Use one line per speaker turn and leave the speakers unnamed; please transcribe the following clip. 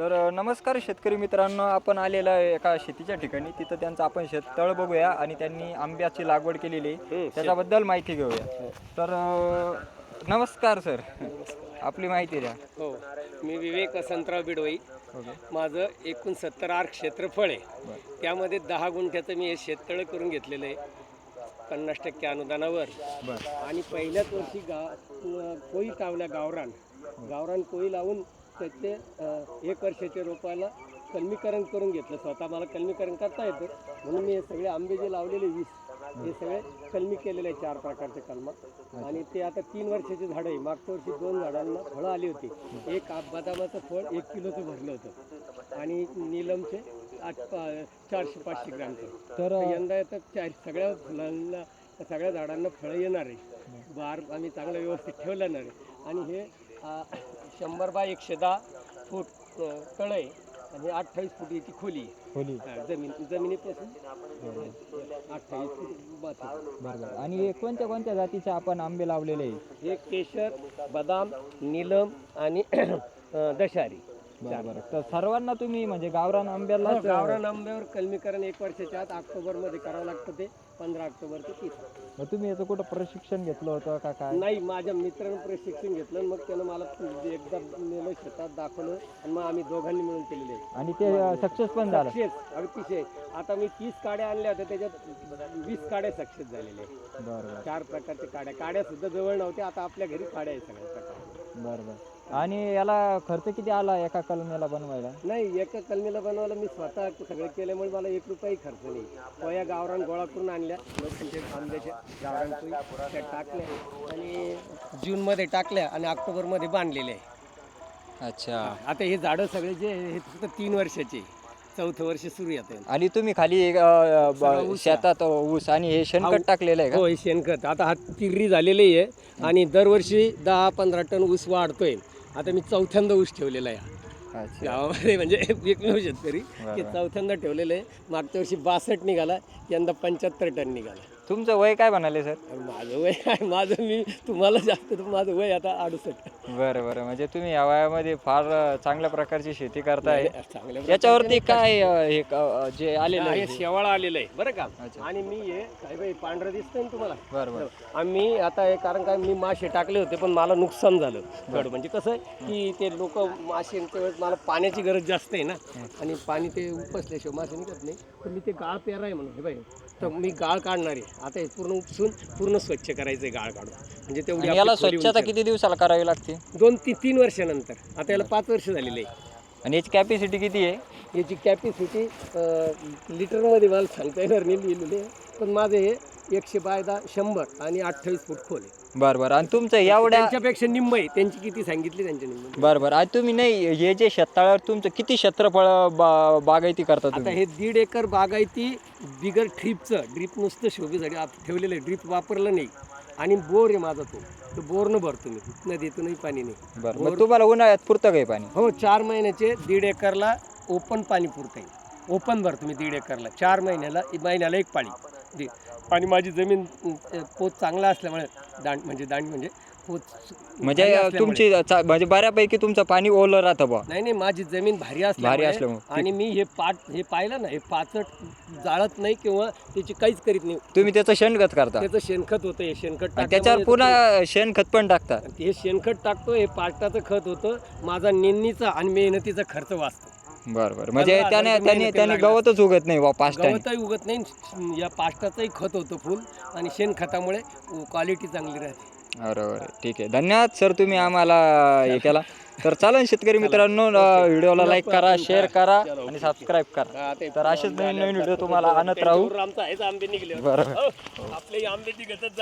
तर नमस्कार शेतकरी मित्रांनो. आपण आलेलो आहे एका शेतीच्या ठिकाणी. तिथं त्यांचं आपण शेततळ बघूया आणि त्यांनी आंब्याची लागवड केलेली आहे. त्याच्याबद्दल माहिती घेऊया. तर अ, नमस्कार सर. आपली माहिती द्या.
हो. मी विवेक वसंतराव बिडवई.
ओके.
माझं एकूण सत्तर आर क्षेत्रफळ आहे. त्यामध्ये दहा गुंठ्याचं मी हे शेततळं करून घेतलेलं आहे. पन्नास टक्के अनुदानावर.
बरं.
आणि पहिल्याच वर्षी गा कोळी टावल्या गावरान. गावरान कोळी लावून त्याचे एक वर्षाच्या रोपाला कलमीकरण करून घेतलं. स्वतः मला कलमीकरण करता येतं. म्हणून मी हे सगळे आंबे जे लावलेले वीस हे सगळे कलमी केलेले आहे चार प्रकारचे कलमा. आणि ते आता तीन वर्षाचे झाडं आहे. मागच्या वर्षी दोन झाडांना फळं आली होती. एक बदामाचं फळ एक किलोचं भरलं होतं. आणि नीलमचे आठ पा- चारशे पाचशे ग्रॅमचं
तर
यंदा येतं चार सगळ्या फुलांना सगळ्या झाडांना फळं येणार आहे. बार आम्ही चांगलं व्यवस्थित ठेवलं आहे आणि हे शंभर बाय एकशे दहा फूट तळ आहे. आणि अठ्ठावीस फूट याची खोली आहे.
खोली.
हा, जमीन जमिनीपासून अठ्ठावीस फूट बाथरूम
बरोबर. आणि कोणत्या कोणत्या जातीचे आपण आंबे लावलेले आहे
हे केशर बदाम नीलम आणि अ, दशारी
तर सर्वांना तुम्ही म्हणजे गावरान आंब्याला
हो, गावरान आंब्यावर कलमीकरण एक वर्षाच्या आत ऑक्टोबरमध्ये करावं लागतं ते पंधरा ऑक्टोबर ते तीस.
तुम्ही याचं कुठं प्रशिक्षण घेतलं होतं का काय?
नाही माझ्या मित्रानं प्रशिक्षण घेतलं आणि मग त्यानं मला एकदा नेलं शेतात दाखवलं आणि मग आम्ही दोघांनी मिळून केलेले.
आणि ते सक्सेस पण झालं.
सक्सेस अतिशय. आता मी तीस काड्या आणल्या होत्या त्याच्यात वीस काड्या सक्सेस झालेल्या.
बरोबर
चार प्रकारच्या काड्या. काड्या सुद्धा जवळ नव्हत्या आता आपल्या घरी काड्या आहे सगळ्या प्रकारच्या.
बरोबर आणि याला खर्च किती आला एका कलमेला बनवायला?
नाही एका कलमीला बनवायला मी स्वतः सगळं केल्यामुळे मला एक रुपयाही खर्च नाही. पोया गावरान गोळा करून आणल्या. लोकांच्या आंब्याच्या गावरान त्या टाकल्या आणि जूनमध्ये टाकल्या आणि ऑक्टोबरमध्ये बांधलेल्या आहे
अच्छा.
आता हे झाडं सगळे जे आहे, हे फक्त तीन वर्षाचे. चौथं वर्ष सुरू येतं.
आणि तुम्ही खाली अ, ब-
सगळं ऊस
शेतात ऊस आणि हे शेणखत टाकलेलं आहे का?
हो हे शेणखत. आता हा तिर्री झालेली आहे आणि दरवर्षी दहा पंधरा टन ऊस वाढतोय. आता मी चौथ्यांदा ऊस ठेवलेला आहे गावामध्ये म्हणजे एकमेव शेतकरी. की. चौथ्यांदा ठेवलेलं आहे. मागच्या वर्षी बासष्ट निघाला यंदा पंच्याहत्तर टन निघाला.
तुमचं वय काय म्हणाले सर?
माझं वय आहे माझं मी तुम्हाला जास्त तर माझं वय आता अडुसष्ट.
बरं बरं. म्हणजे तुम्ही या वयामध्ये फार चांगल्या प्रकारची शेती करताय.
चांगल्या
याच्यावरती काय अ, हे क- अ, जे आलेलं आहे
हे? शेवाळ आलेलं आहे बरं का?
अच्छा.
आणि मी हे काय बाई पांढरं दिसतंय ना तुम्हाला?
बरं बरं.
आम्ही आता हे कारण काय मी मासे टाकले होते पण मला नुकसान झालं. थोडं म्हणजे कसं आहे की ते लोक माशांच्या वेळेस मला पाण्याची गरज जास्त आहे ना. आणि पाणी ते उपसल्याशिवाय मासे निघत नाही. तर मी ते गाळ पेरा आहे म्हणून हे बाई. तर मी गाळ काढणार. आहे आता हे पूर्ण उपसून पूर्ण स्वच्छ करायचं आहे गाळ काढून. म्हणजे तेवढी
आणि
आपली
याला
खोली
स्वच्छता. किती दिवसाला करावी लागते?
दोन ती तीन वर्षानंतर. आता याला पाच वर्ष झालेले आहे.
आणि याची कॅपॅसिटी किती आहे?
याची कॅपॅसिटी लिटरमध्ये मला सांगता येणार नाही लिहिलेली आहे. पण माझं हे एकशे बाय दहा शंभर आणि अठ्ठावीस फूट खोल आहे.
बरं बरं. आणि तुमचं एवढ्या
त्यांच्यापेक्षा निम्म आहे. त्यांची किती सांगितली त्यांच्या निम्म
बरं बरं. आणि तुम्ही नाही हे जे शेततळ्यावर तुमचं किती क्षेत्रफळ बा बागायती करता
आता
तुम्ही
हे दीड एकर बागायती बिगर ड्रीपचं ड्रीप नुसतं शोभेसाठी आप ठेवलेलं आहे. ड्रीप वापरलं नाही. आणि बोर आहे माझा तो. तो बोरनं भरतो मी. नदीतूनही पाणी नाही.
बरं मग तुम्हाला उन्हाळ्यात पुरतं काही पाणी?
हो चार महिन्याचे दीड एकरला ओपन पाणी पुरतं आहे. ओपन भरतो मी दीड एकरला. चार महिन्याला महिन्याला एक पाणी दे आणि माझी जमीन अं, पोत चांगला असल्यामुळे दांड म्हणजे दांड म्हणजे पोत
म्हणजे. तुमची चा- म्हणजे बऱ्यापैकी तुमचं पाणी ओलं राहतं बा
नाही नाही माझी जमीन भारी
भारी
असल्यामुळे
असल्यामुळे.
आणि मी हे पाट हे पाहिलं ना हे पाचट जाळत नाही किंवा त्याची काहीच करीत नाही.
तुम्ही त्याचं शेणखत करता.
त्याचं शेणखत होतं हे शेणखत
आणि त्याच्यावर
टाकल्यामुळे
पुन्हा शेणखत पण टाकता.
ते- हे शेणखत टाकतो हे पाटाचं खत होतं माझा नेणीचा आणि मेहनतीचा खर्च वाचतो.
बरं बरं. म्हणजे त्याने त्याने त्याने. गवतच उगत नाही बा टाइम
गवतही उगत नाही या पाष्टाचंही खत होतं फुल आणि शेणखतामुळे क्वालिटी चांगली राहते.
बरोबर ठीक आहे. धन्यवाद सर तुम्ही आम्हाला हे केला. तर चालेल शेतकरी मित्रांनो अं, व्हिडिओला लाईक करा शेअर करा. आणि सबस्क्राईब करा. तर असेच नवीन नवीन व्हिडिओ तुम्हाला आणत राहू.
आमचा आहेच आंबे निघले
बरोबर
आपले आंबे निघतच